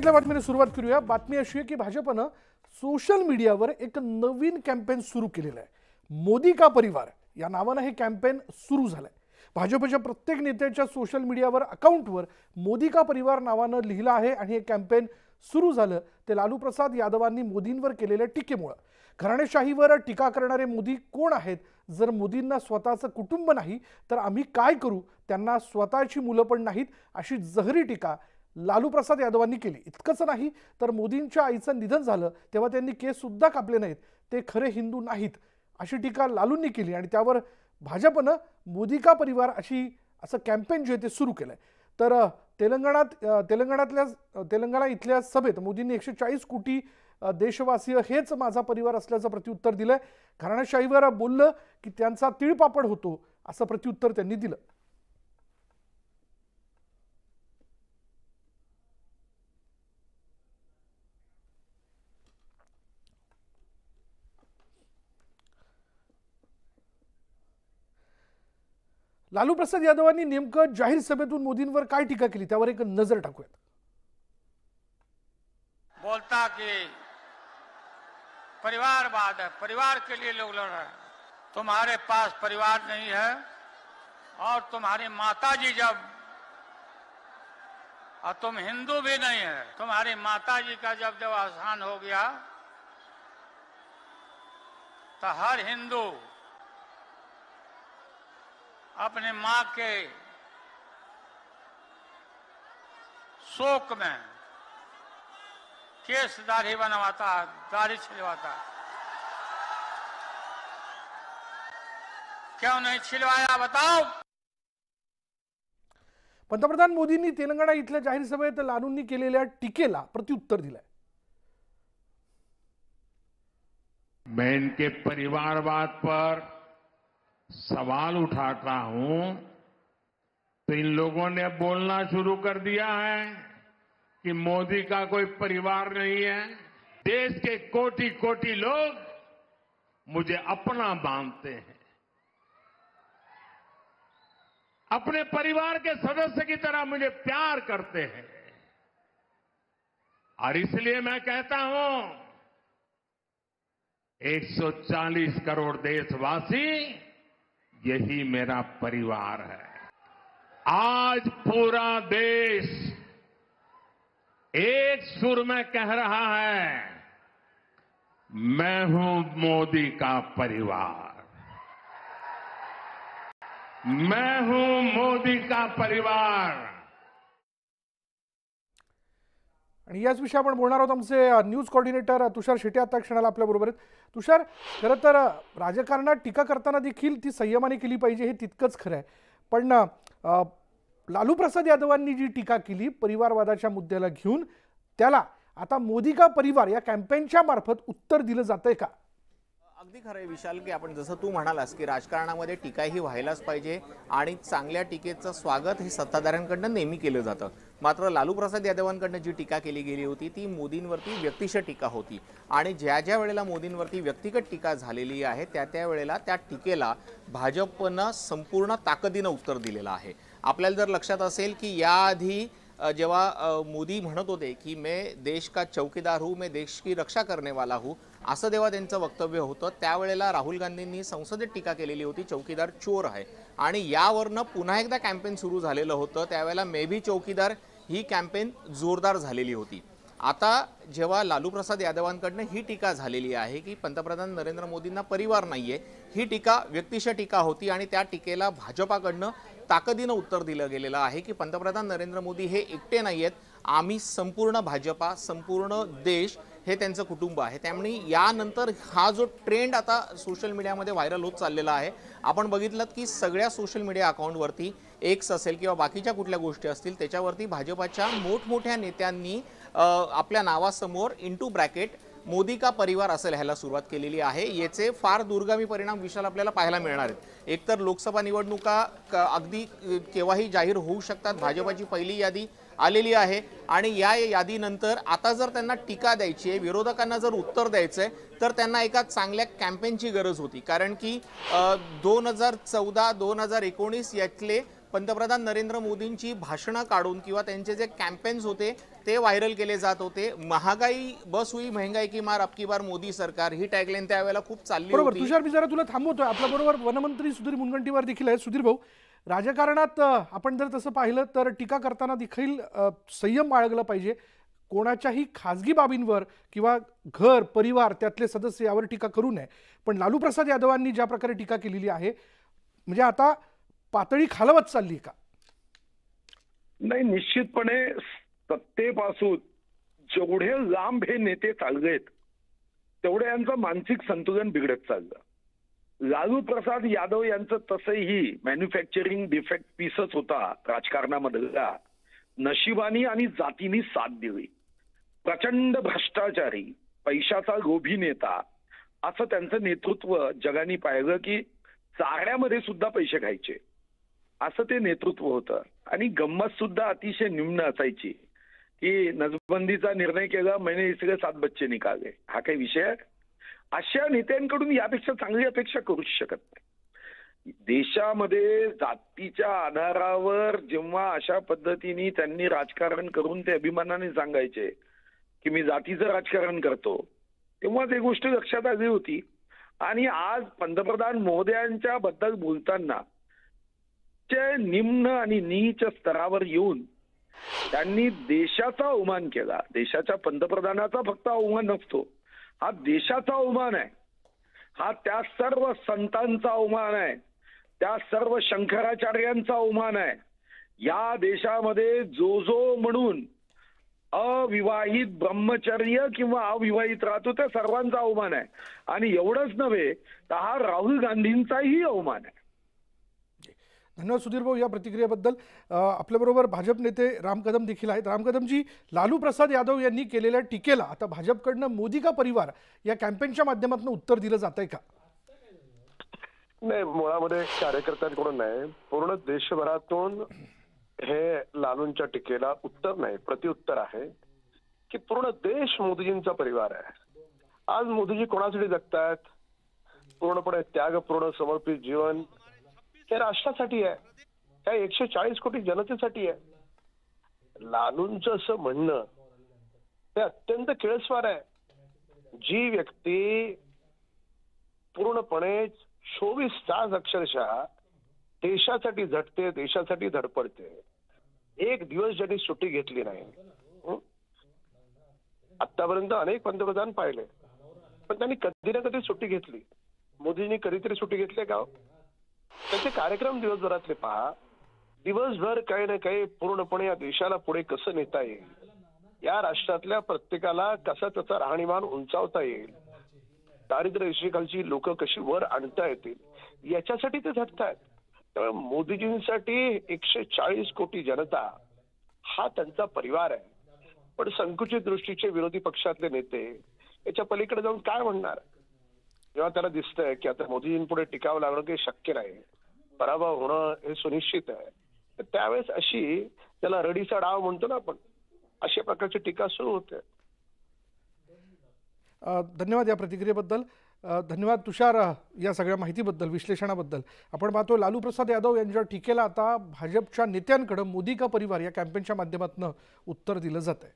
आपल्या बातमीने सुरुवात करूया. बातमी अशी आहे की भाजपनं सोशल मीडियावर एक नवीन कॅम्पेन सुरू केलेलं आहे. मोदी का परिवार? या नावानं हे कॅम्पेन सुरू झालंय. भाजपच्या प्रत्येक नेत्याच्या सोशल मीडियावर अकाउंटवर मोदी का परिवार नावानं लिहिलं आहे आणि हे कॅम्पेन सुरू झालं. ते लालू प्रसाद यादवांनी मोदींवर केलेल्या टीकेमुळं. घराणेशाहीवर टीका करणारे मोदी कोण आहेत? जर मोदींना स्वतःचं कुटुंब नाही तर आम्ही काय करू? त्यांना स्वतःची मुलं पण नाहीत अशी जहरी टीका लालू प्रसाद यादवांनी केली. इतकंच नाही तर मोदींच्या आईचं निधन झालं तेव्हा त्यांनी केस सुद्धा कापले नाहीत. ते खरे हिंदू नाहीत अशी टीका लालूंनी केली आणि त्यावर भाजपनं मोदी का परिवार अशी असं कॅम्पेन जे आहे ते सुरू केलं आहे तर तेलंगणात तेलंगणातल्या तेलंगणा इथल्या सभेत मोदींनी एकशे चाळीस कोटी देशवासीय हेच माझा परिवार असल्याचं प्रत्युत्तर दिलं आहे घराणेशाहीवर बोललं की त्यांचा तिळपापड होतो असं प्रत्युत्तर त्यांनी दिलं. लालू प्रसाद यादवांनी नेमकं जाहीर सभेतून मोदींवर टीका केली? एक नज़र टाकूयात. बोलता कि परिवारवाद है, परिवार के लिए लोग लड़ रहे हैं। तुम्हारे पास परिवार नहीं है और तुम्हारी माता जी जब, और तुम हिंदू भी नहीं है, तुम्हारी माता जी का जब जब अवसान हो गया तो हर हिंदू अपने मां के शोक में केस दाढ़ी बनवाता दाढ़ी छिलवाता। क्यों नहीं छिलवाया बताओ। पंतप्रधान मोदींनी तेलंगणा इथल्या जाहीर सभेत लालूंनी केलेल्या टीकेला प्रत्युत्तर दिलंय. मैं इनके परिवारवाद पर सवाल उठाता हूँ तो इन लोगों ने बोलना शुरू कर दिया है कि मोदी का कोई परिवार नहीं है। देश के कोटि कोटि लोग मुझे अपना मानते हैं। अपने परिवार के सदस्य की तरह मुझे प्यार करते हैं। और इसलिए मैं कहता हूँ 140 करोड़ देशवासी यही मेरा परिवार है। आज पूरा देश एक सुर में कह रहा है, मैं हूँ मोदी का परिवार। मैं हूँ मोदी का परिवार। आणि याच विषयी आपण बोलणार आहोत आमचे न्यूज कोऑर्डिनेटर तुषार शेटे आता क्षणाला आपल्याबरोबर आहेत तुषार खरं तर राजकारणात टीका करताना देखील ती संयमाने केली पाहिजे हे तितकंच खरं आहे. पण लालू प्रसाद यादवांनी जी टीका केली परिवारवादाच्या मुद्द्याला घेऊन त्याला आता मोदी का परिवार या कॅम्पेनच्या मार्फत उत्तर दिलं जातंय का? अगदी खरं आहे विशाल की आपण जसं तू म्हणालास की राजकारणामध्ये टीका ही व्हायलाच पाहिजे आणि चांगल्या टीकेचं स्वागत हे सत्ताधाऱ्यांकडनं नेहमी केलं जातं. मात्र लालू प्रसाद यादवांकडनं जी टीका केली गेली होती ती मोदींवरती व्यक्तिश टीका होती. आणि ज्या ज्या वेळेला मोदींवरती व्यक्तिगत टीका झालेली आहे त्या त्या वेळेला त्या टीकेला भाजपनं संपूर्ण ताकदीनं उत्तर दिलेलं आहे. आपल्याला जर लक्षात असेल की याआधी जेव्हा मोदी म्हणत होते की मैं देश का चौकीदार हूँ मैं देश की रक्षा करने वाला हूँ असं जेव्हा त्यांचं वक्तव्य होतं त्यावेळेला राहुल गांधींनी संसदेत टीका केलेली होती चौकीदार चोर आहे. आणि यावरनं पुन्हा एकदा कॅम्पेन सुरू झालेलं होतं त्यावेळेला मे बी चौकीदार ही कॅम्पेन जोरदार झालेली होती. आता जेव्हा लालू प्रसाद यादवांकडनं ही टीका झालेली आहे की पंतप्रधान नरेंद्र मोदींना परिवार नाही आहे ही टीका व्यक्तिश टीका होती आणि त्या टीकेला भाजपाकडनं ताकदीनं उत्तर दिलं गेलेलं आहे की पंतप्रधान नरेंद्र मोदी हे एकटे नाही आहेत आम्ही संपूर्ण भाजपा संपूर्ण देश हे त्यांचं कुटुंब आहे. त्यामुळे यानंतर हा जो ट्रेंड आता सोशल मीडियामध्ये व्हायरल होत चाललेला आहे आपण बघितलं की सगळ्या सोशल मीडिया अकाउंटवरती एक्स असेल किंवा बाकीच्या कुठल्या गोष्टी असतील त्याच्यावरती भाजपाच्या मोठमोठ्या नेत्यांनी आपल्या नावासमोर इंटू ब्रॅकेट मोदी का परिवार असं लिहायला सुरुवात केलेली आहे. याचे फार दुर्गामी परिणाम विशाल आपल्याला पाहायला मिळणार आहेत. एकतर लोकसभा निवडणुका क- अगदी केव्हाही जाहीर होऊ शकतात. भाजपाची पहिली यादी आलेली आहे. आणि या यादीनंतर आता जर त्यांना टीका द्यायची आहे विरोधकांना जर उत्तर द्यायचं आहे तर त्यांना एका चांगल्या कॅम्पेनची गरज होती. कारण की दोन हजार चौदा दोन हजार एकोणीस यातले पंतप्रधान नरेंद्र मोदींची भाषणं काढून किंवा त्यांचे जे कॅम्पेन्स होते ते व्हायरल केले जात होते. महागाई बस हुई महंगाई की मार अबकी बार मोदी सरकार. ही टॅगलाईन त्यावेळेला खूप चालली बरोबर तुषार मी जरा तुला थांबवतोय. आपल्या बरोबर वनमंत्री सुधीर मुनगंटीवार देखील आहेत. सुधीर भाऊ राजकारणात आपण जर तसं पाहिलं तर टीका करताना देखील संयम बाळगला पाहिजे. कोणाच्याही खाजगी बाबींवर किंवा घर परिवार त्यातले सदस्य यावर टीका करू नये. पण लालू प्रसाद यादवांनी ज्या प्रकारे टीका केलेली आहे म्हणजे आता पातळी खालवत चालली का? नाही निश्चितपणे सत्तेपासून जेवढे लांब हे नेते चाललेत तेवढे यांचं मानसिक संतुलन बिघडत चाललं. लालू प्रसाद यादव यांचं तसंही मॅन्युफॅक्चरिंग डिफेक्ट पीसच होता राजकारणामधला. नशिबानी आणि जातीनी साथ दिली. प्रचंड भ्रष्टाचारी पैशाचा लोभी नेता असं त्यांचं नेतृत्व जगाने पाहिलं की चाऱ्यामध्ये सुद्धा पैसे खायचे. असं ते नेतृत्व होतं. आणि गंमत सुद्धा अतिशय निम्न असायची. की नजबंदीचा निर्णय केला महिने सगळे सात बच्चे निकाले. हा काही विषय अशा नेत्यांकडून यापेक्षा चांगली अपेक्षा करूच शकत नाही. देशामध्ये जातीच्या आधारावर जेव्हा अशा पद्धतीने त्यांनी राजकारण करून ते अभिमानाने सांगायचे की मी जातीचं राजकारण करतो तेव्हा ते गोष्ट लक्षात आली होती. आणि आज पंतप्रधान मोदयांच्या बद्दल बोलताना चे निम्न आणि नीच स्तरावर येऊन त्यांनी देशाचा अवमान केला. देशाच्या पंतप्रधानाचा फक्त अवमान नसतो. हा देशाचा अवमान आहे. हा त्या सर्व संतांचा अवमान आहे. त्या सर्व शंकराचार्यांचा अवमान आहे. या देशामध्ये जो जो म्हणून अविवाहित ब्रह्मचर्य किंवा अविवाहित राहतो त्या सर्वांचा अवमान आहे. आणि एवढंच नव्हे तर हा राहुल गांधींचाही अवमान आहे. धन्यवाद सुधीर भाऊ या प्रतिक्रियेबद्दल. आपल्याबरोबर भाजप नेते राम कदम देखील आहेत. राम कदमजी लालू प्रसाद यादव यांनी केलेल्या टीकेला आता भाजपकडनं मोदी का परिवार या कॅम्पेनच्या माध्यमातून उत्तर दिलं जात आहे का? नाही मुळामध्ये कार्यकर्त्यांकडून नाही. पूर्ण देशभरातून हे लालूंच्या टीकेला उत्तर नाही प्रतिउत्तर आहे की पूर्ण देश मोदीजींचा परिवार आहे. आज मोदीजी कोणासाठी जगतायत? पूर्णपणे त्यागपूर्ण समर्पित जीवन ते राष्ट्रासाठी आहे. त्या एकशे चाळीस कोटी जनतेसाठी आहे. लालूंचं असं म्हणणं ते अत्यंत किळस्वार आहे. जी व्यक्ती पूर्णपणे चोवीस तास अक्षरशः देशासाठी झटते देशासाठी धडपडते. एक दिवस ज्यांनी सुट्टी घेतली नाही आतापर्यंत अनेक पंतप्रधान पाहिले. पण त्यांनी कधी ना कधी सुट्टी घेतली. मोदींनी कधीतरी सुट्टी घेतली का हो? त्याचे कार्यक्रम दिवसभरातले पहा. दिवसभर काही ना काही पूर्णपणे या देशाला पुढे कसं नेता येईल? या राष्ट्रातल्या प्रत्येकाला कसा त्याचा राहणीमान उंचावता येईल? दारिद्र्य रेषेखालची लोक कशी वर आणता येतील? याच्यासाठी ते झटतायत त्यामुळे मोदीजींसाठी एकशे चाळीस कोटी जनता हा त्यांचा परिवार आहे. पण संकुचित दृष्टीचे विरोधी पक्षातले नेते याच्या पलीकडे जाऊन काय म्हणणार? जेव्हा त्याला दिसतंय की आता मोदीजींपुढे टिकावं लागणं काही शक्य नाही. पराभव होणं हे सुनिश्चित आहे. तर त्यावेळेस अशी त्याला रडीचा डाव म्हणतो ना आपण अशा प्रकारची टीका सुरू होते. धन्यवाद या प्रतिक्रियेबद्दल. धन्यवाद तुषार या सगळ्या माहितीबद्दल विश्लेषणाबद्दल. आपण पाहतो लालू प्रसाद यादव यांच्या टीकेला आता भाजपच्या नेत्यांकडं मोदी का परिवार या कॅम्पेनच्या माध्यमातून उत्तर दिलं जात आहे